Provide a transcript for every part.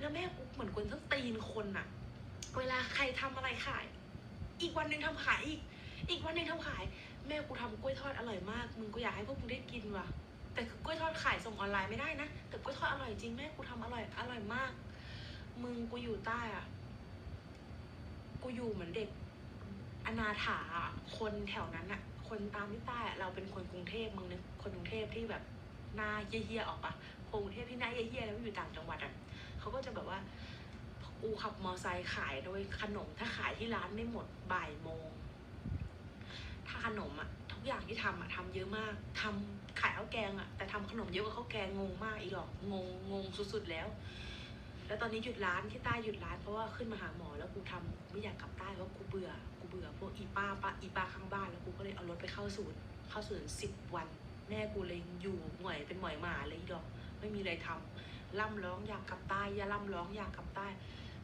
แล้วแม่กูเหมือนคนทั้งตีนคนอะเวลาใครทำอะไรขาย อีกวันหนึ่งทำขายอีก อีกวันหนึ่งทำขาย แม่กูทำกล้วยทอดอร่อยมาก มึงก็อยากให้พวกมึงได้กินว่ะ แต่คือกล้วยทอดขายส่งออนไลน์ไม่ได้นะ แต่กล้วยทอดอร่อยจริงแม่กูทำอร่อยอร่อยมาก มึงกูอยู่ใต้อะกูอยู่เหมือนเด็ก อนาถาอะคนแถวนั้นอะคนตามที่ใต้เราเป็นคนกรุงเทพมึงนึกคนกรุงเทพที่แบบหน้าเยี่ยๆออกปะคนกรุงเทพที่หน้าเยี่ยๆแล้วอยู่ต่างจังหวัดอะ เขาก็จะแบบว่ากูขับมอไซค์ขายโดยขนมถ้าขายที่ร้านไม่หมดบ่ายโมง ถ้าขนมอะทุกอย่างที่ทำอะทำเยอะมากทำขายข้าวแกงอะแต่ทำขนมเยอะกว่าข้าวแกงงงมากอีหรอกงงงงสุดๆแล้ว แล้วตอนนี้หยุดร้านที่ใต้หยุดร้านเพราะว่าขึ้นมาหาหมอแล้วกูทำไม่อยากกลับใต้เพราะกูเบื่อกูเบื่อพวกอีป้าป้าอีป้าข้างบ้านแล้วกูก็เลยเอารถไปเข้าศูนย์เข้าศูนย์สิบวัน แม่กูเลยอยู่หน่วยเป็นหมอยหมาเลยอีดอก ไม่มีอะไรทำ ล่ำร้องอยากกลับใต้อย่าล่ำร้องอยากกลับใต้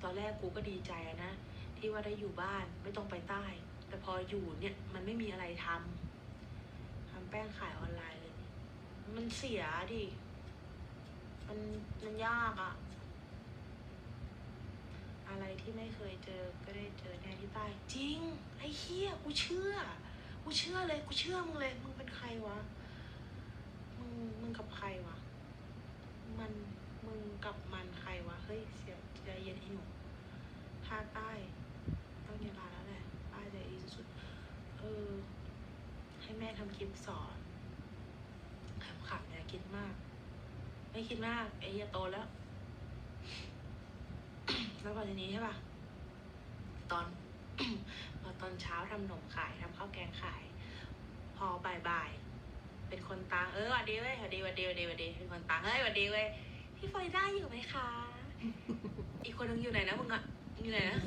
ตอนแรกกูก็ดีใจนะ ที่ว่าได้อยู่บ้านไม่ต้องไปใต้ แต่พออยู่เนี่ยมันไม่มีอะไรทำทำแป้งขายออนไลน์เลย มันเสียดิมันมันยากอะอะไรที่ไม่เคยเจอก็ได้เจอแน่ที่ใต้จริง ไอ้เฮียกูเชื่อ กูเชื่อเลยกูเชื่อมึงเลยมึงเป็นใครวะ มึง มึงกับใครวะ มัน มึง กับมันใครวะ เฮ้ย เสียใจเย็นไอ้หนูภาคใต้ต้องเวลาแล้วแหละใต้ใจดีสุดๆเออ ให้แม่ทำคลิปสอนขำๆอย่าคิดมาก ไม่คิดมากเอ้ยาโตแล้ว แล้วพอทีนี้ใช่ป่ะตอนพอตอนเช้าทำขนมขายทำข้าวแกงขาย พอบ่ายๆเป็นคนตังเออหวัดดีเว้ยหวัดดีหวัดดีหวัดดีหวัดดีเป็นคนตังเฮ้ยหวัดดีเว้ย พี่ฟลอยได้อยู่ไหมคะ อีกคนนึงอยู่ไหนนะมึงอะอยู่ไหนนะ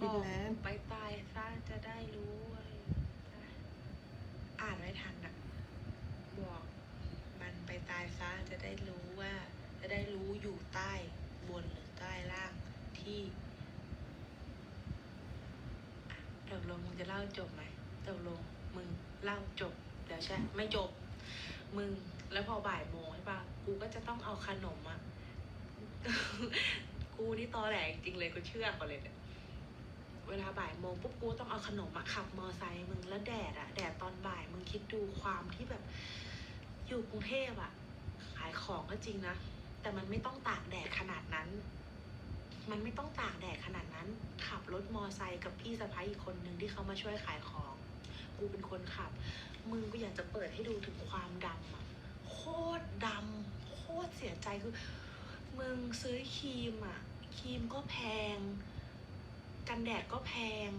บฟิอนกแลนด์ไปตายซะจะได้รู้อะไรอ่านไม่ทันอะบอกมันไปตายซะจะได้รู้ว่า จะได้รู้อยู่ใต้บนหรือใต้ล่างที่ตกลงมึงจะเล่าจบไหมตกลงมึงเล่าจบเดี๋ยวใช่ ไม่จบ มึงแล้วพอบ่ายโมงใช่ปะกูก็จะต้อง เอาขนมอะกูนี่ตอแหลจริงเลยกูเชื่อกอนเลยเนี่ยเวลาบ่ายโมงปุ๊บกูต้องเอาขนมอะขับมอไซค์มึงแล้วแดดอะแดดตอนบ่ายมึงคิดดูความที่แบบ อยู่กรุงเทพอะขายของก็จริงนะ แต่มันไม่ต้องตากแดดขนาดนั้น มันไม่ต้องตากแดดขนาดนั้น ขับรถมอไซค์กับพี่สะพ้ายอีกคนนึงที่เขามาช่วยขายของ กูเป็นคนขับ มึงก็อยากจะเปิดให้ดูถึงความดำอะโคตรดำ ตรเสียใจคือมึงซื้อครีมอะครีมก็แพง กันแดดก็แพง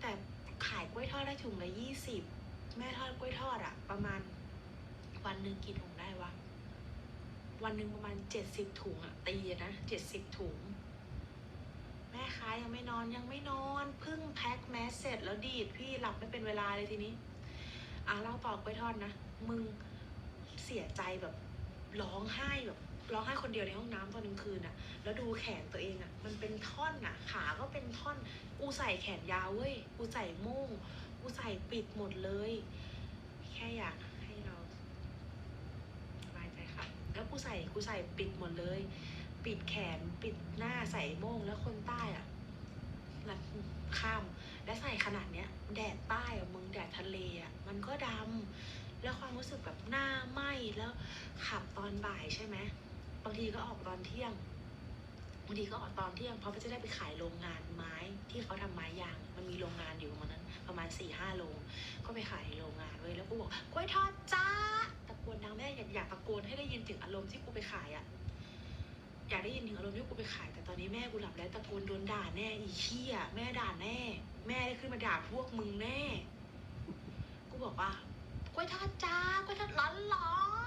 แต่ขายกล้วยทอดได้ถุงละยี่สิบแม่ทอดกล้วยทอดอะประมาณ วันหนึ่งกี่ถุงได้วะวันหนึ่งประมาณเจ็ดสิบถุงอะตีนะเจ็ดสิบถุง แม่ค้ายังไม่นอนยังไม่นอนเพิ่งแพ็คแมสเสร็จแล้วดีดพี่หลับไม่เป็นเวลาเลยทีนี้อะเล่าต่อกล้วยทอดนะ มึงเสียใจแบบ ร้องไห้แบบร้องไห้คนเดียวในห้องน้ำตอนกลางคืนอะแล้วดูแขนตัวเองอะมันเป็นท่อนอะขาก็เป็นท่อน กูใส่แขนยาวเว้ย กูใส่โม่ง กูใส่ปิดหมดเลย แค่อยากให้เราสบายใจค่ะแล้วกูใส่กูใส่ปิดหมดเลย ปิดแขนปิดหน้าใส่โม่งแล้วคนใต้อะข้าม และใส่ขนาดเนี้ย แดดใต้อะมึงแดดทะเลอะมันก็ดำ ไหม้แล้วขับตอนบ่ายใช่ไหมบางทีก็ออกตอนเที่ยงบางทีก็ออกตอนเที่ยงเพราะว่าจะได้ไปขายโรงงานไม้ที่เขาทำไม้ยาง มันมีโรงงานอยู่ตรงนั้น ประมาณสี่ห้าโรงก็ไปขายโรงงานเว้ยแล้วกูบอกกล้วยทอดจ้าตะโกนดังแม่อยากอยากตะโกนให้ได้ยินถึงอารมณ์ที่กูไปขายอะอยากได้ยินถึงอารมณ์ที่กูไปขาย แต่ตอนนี้แม่กูหลับแล้วตะโกนโดนด่าแน่อีเชี่ยแม่ด่าแน่ แม่ได้ขึ้นมาด่าพวกมึงแน่ กูบอกว่ากล้วยทอดจ้ากล้วยทอดร้อนร้อน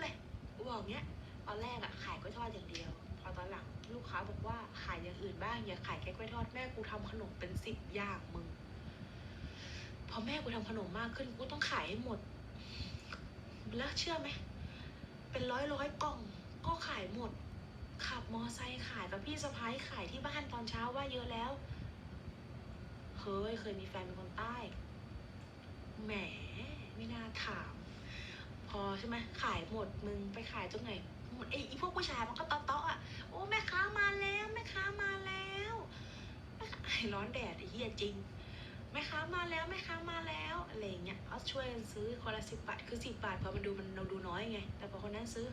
เลยกูบอกเนี้ยตอนแรกอะขายกล้วยทอดอย่างเดียว พอตอนหลังลูกค้าบอกว่าขายอย่างอื่นบ้างอย่าขายแค่กล้วยทอดแม่กูทำขนมเป็นสิบอย่างมึงพอแม่กูทำขนมมากขึ้นกูต้องขายให้หมด แล้วเชื่อไหมเป็นร้อยร้อยกล่องก็ขายหมด ขับมอไซค์ขายกับพี่สะพ้ายขายที่บ้านตอนเช้าว่าเยอะแล้วเฮ้ยเคยมีแฟนเป็นคนใต้แหมไม่น่าถาม อใช่ไหมขายหมดมึงไปขายตรงไหนไอ้ไอ้พวกผู้ชายมันก็เตาะๆอะโอ้แม่ค้ามาร้อนแดดไอ้เหี้ยจริงแม่ค้ามาแล้วแม่ค้ามาแล้วอะไรเงี้ยเอาช่วยกันซื้อคนละสิบบาทคือสิบบาทพอมันดูมันเราดูน้อยไง แต่พอคนนั้นซื้อ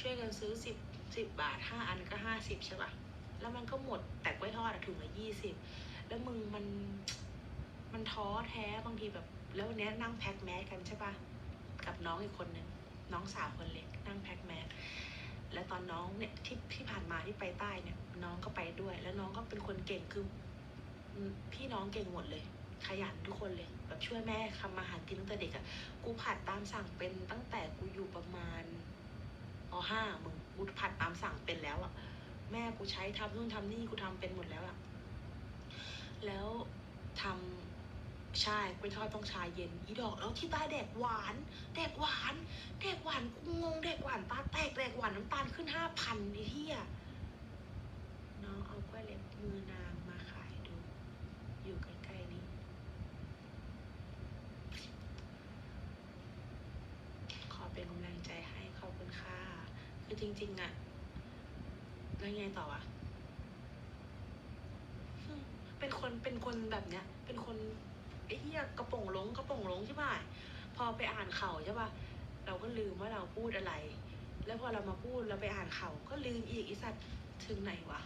ช่วยกันซื้อสิบสิบบาทห้าอันก็ห้าสิบใช่ปะแล้วมันก็หมดแต่กล้วยทอดถุงละยี่สิบแล้วมึงมันมันท้อแท้บางทีแบบ แล้ววันเนี้ยนั่งแพ็คแมสกันใช่ปะ กับน้องอีกคนหนึ่งน้องสาวคนเล็กนั่งแพ็คแมสแล้วตอนน้องเนี่ยที่ที่ผ่านมาที่ไปใต้เนี่ย น้องก็ไปด้วย แล้วน้องก็เป็นคนเก่งคือพี่น้องเก่งหมดเลย ขยันทุกคนเลยแบบช่วยแม่ทำอาหารกินตั้งแต่เด็กอะกูผัดตามสั่งเป็นตั้งแต่กูอยู่ประมาณปห้ามึงกูผัดตามสั่งเป็นแล้วอะแม่กูใช้ทำนู่นทำนี่กูทำเป็นหมดแล้วอะแล้วทำ ใช่กล้วยทอดต้องชาเย็นอีดอกแล้วที่ต้แดกหวานแดกหวานแดกหวานกูงงแดกหวานตาแตกแดกหวานน้ำตาลขึ้นห้าพันไอ้เหี้ยน้องเอากล้วยเล็บมือนางมาขายดู อยู่ใกล้ๆนี้ ขอเป็นกำลังใจให้ขอบคุณค่ะคือจริงๆอะแล้วไงต่ออะเป็นคนเป็นคนแบบเนี้ย เป็นคน อ้เหี้ยกระโป่งลงกระโป่งลงใช่ป่ะพอไปอ่านข่าวใช่ป่ะเราก็ลืมว่าเราพูดอะไร แล้วพอเรามาพูดเราไปอ่านข่าวก็ลืมอีกไอีสัตว์ถึงไหนวะ